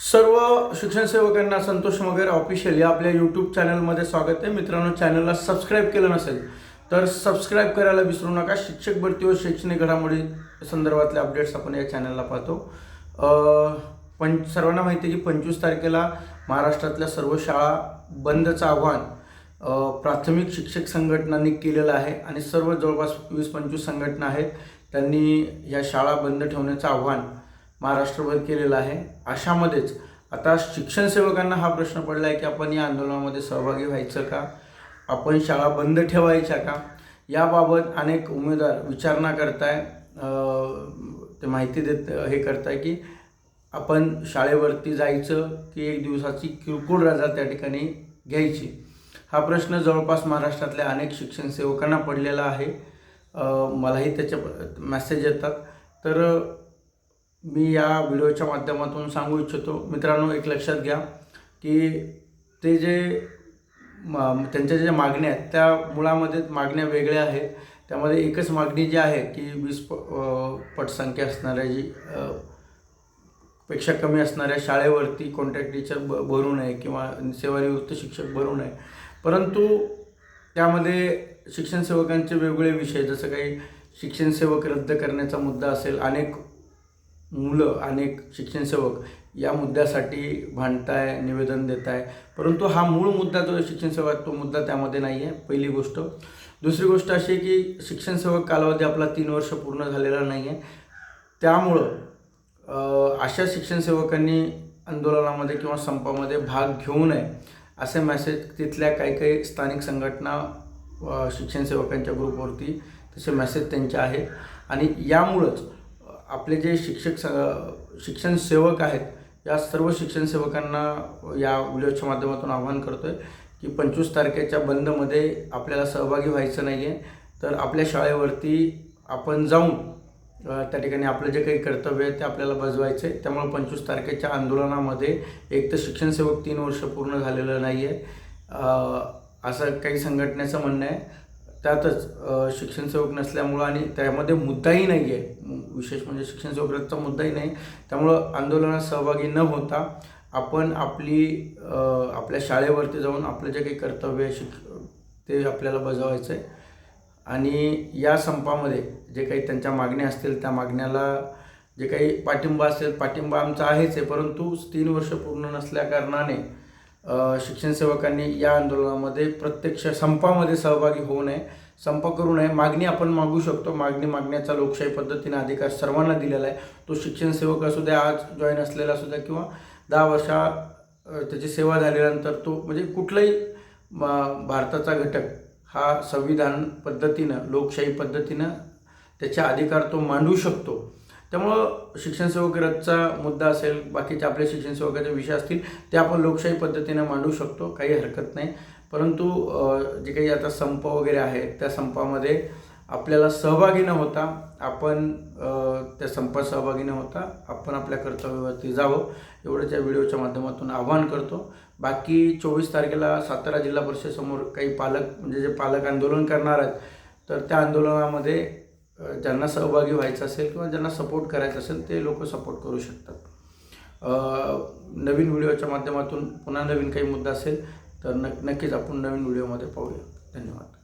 सर्व शिक्षण सेवकांना संतोष मगर ऑफिशियल या आपल्या यूट्यूब चॅनलमध्ये स्वागत आहे. मित्रांनो चॅनलला सबस्क्राईब केलं नसेल तर सबस्क्राईब करायला विसरू नका. शिक्षक भरती व शैक्षणिक घडामोडी संदर्भातले अपडेट्स आपण या चॅनलला पाहतो. पण सर्वांना माहिती आहे की पंचवीस तारखेला महाराष्ट्रातल्या सर्व शाळा बंदचं आव्हान प्राथमिक शिक्षक संघटनांनी केलेलं आहे आणि सर्व जवळपास वीस पंचवीस संघटना आहेत. त्यांनी या शाळा बंद ठेवण्याचं आव्हान महाराष्ट्रभर केलेला आहे. अशामध्येच आता शिक्षण सेवकांना हा प्रश्न पडला आहे की आपण या आंदोलनामध्ये सहभागी व्हायचं का? आपण शाळा बंद ठेवायच्या का? याबाबत अनेक उमेदवार विचारणा करताय. ते माहिती देत हे करताय की आपण शाळेवरती जायचं की एक दिवसाची किरकोळ रजा त्या ठिकाणी घ्यायची. हा प्रश्न जवळपास महाराष्ट्रातल्या अनेक शिक्षण सेवकांना पडलेला आहे. मलाही त्याचे मेसेज येतात. तर मी या व्हिडिओच्या माध्यमातून सांगू इच्छितो. मित्रांनो एक लक्षात घ्या की ते जे त्यांच्या ज्या मागण्या आहेत त्या मुळामध्ये मागण्या वेगळ्या आहेत. त्यामध्ये एकच मागणी जी आहे की वीस प पटसंख्या असणाऱ्या जी पेक्षा कमी असणाऱ्या शाळेवरती कॉन्ट्रॅक्ट टीचर ब भरू नये किंवा सेवानिवृत्त शिक्षक भरू नये. परंतु त्यामध्ये शिक्षण सेवकांचे वेगवेगळे विषय जसं काही शिक्षण सेवक रद्द करण्याचा मुद्दा असेल अनेक मुलं अनेक शिक्षण सेवक या मुद्द्यासाठी भांडताय निवेदन देत आहे परंतु हा मूळ मुद्दा जो शिक्षण सेवक तो मुद्दा त्यामध्ये नाही आहे पहिली गोष्ट. दुसरी गोष्ट अशी आहे की शिक्षण सेवक कालावधी आपला तीन वर्ष पूर्ण झालेला नाही आहे त्यामुळं अशा शिक्षण सेवकांनी आंदोलनामध्ये किंवा संपामध्ये भाग घेऊ नये असे मेसेज तिथल्या काही काही स्थानिक संघटना शिक्षणसेवकांच्या शिक्षण सेवकांच्या ग्रुपवरती तसे मेसेज त्यांचे आहेत. आणि यामुळंच आपले जे शिक्षक स- शिक्षण सेवक आहेत या सर्व शिक्षण सेवकांना या व्हिडिओच्या माध्यमातून आवाहन करतो आहे की पंचवीस तारखेच्या बंदमध्ये आपल्याला सहभागी व्हायचं नाही आहे तर आपल्या शाळेवरती आपण जाऊन त्या ठिकाणी आपलं जे काही कर्तव्य आहे ते आपल्याला बजवायचं आहे त्यामुळे पंचवीस तारखेच्या आंदोलनामध्ये एक तर शिक्षण सेवक तीन वर्ष पूर्ण झालेलं नाही आहे असं काही संघटनेचं म्हणणं आहे. त्यातच शिक्षण सेवक नसल्यामुळं आणि त्यामध्ये मुद्दाही नाही आहे विशेष म्हणजे शिक्षण सेवक मुद्दाही नाही. त्यामुळं आंदोलनात सहभागी न होता आपण आपली आपल्या शाळेवरती जाऊन आपलं जे काही कर्तव्य आहे शिक ते आपल्याला बजावायचं आहे आणि या संपामध्ये जे काही त्यांच्या मागण्या असतील त्या मागण्याला जे काही पाठिंबा असेल पाठिंबा आमचा आहेच आहे. परंतु तीन वर्ष पूर्ण नसल्याकारणाने शिक्षण सेवकांनी या आंदोलनामध्ये प्रत्यक्ष संपामध्ये सहभागी होऊ नये संप करू नये. मागणी आपण मागू शकतो. मागणी मागण्याचा लोकशाही पद्धतीने अधिकार सर्वांना दिलेला आहे. तो शिक्षण सेवक असू द्या आज जॉईन असलेला असू द्या किंवा दहा वर्षा त्याची सेवा झाल्यानंतर तो म्हणजे कुठलाही म- भारताचा घटक हा संविधान पद्धतीनं लोकशाही पद्धतीनं त्याचे अधिकार तो मांडू शकतो. त्यामुळं शिक्षण सेवक मुद्दा असेल बाकीचे आपले शिक्षण सेवकाचे विषय असतील ते आपण लोकशाही पद्धतीने मांडू शकतो काही हरकत नाही. परंतु जे काही आता संप वगैरे आहे त्या संपामध्ये आपल्याला सहभागी न होता आपण त्या संपात सहभागी न होता आपण आपल्या कर्तव्यावरती जावं एवढंच या व्हिडिओच्या माध्यमातून आवाहन करतो. बाकी चोवीस तारखेला सातारा जिल्हा परिषदेसमोर काही पालक म्हणजे जे पालक आंदोलन करणार आहेत तर त्या आंदोलनामध्ये ज्यांना सहभागी व्हायचं असेल किंवा ज्यांना सपोर्ट करायचं असेल ते लोक सपोर्ट करू शकतात. नवीन व्हिडिओच्या माध्यमातून पुन्हा नवीन काही मुद्दा असेल तर न नक्कीच आपण नवीन व्हिडिओमध्ये पाहूया. धन्यवाद.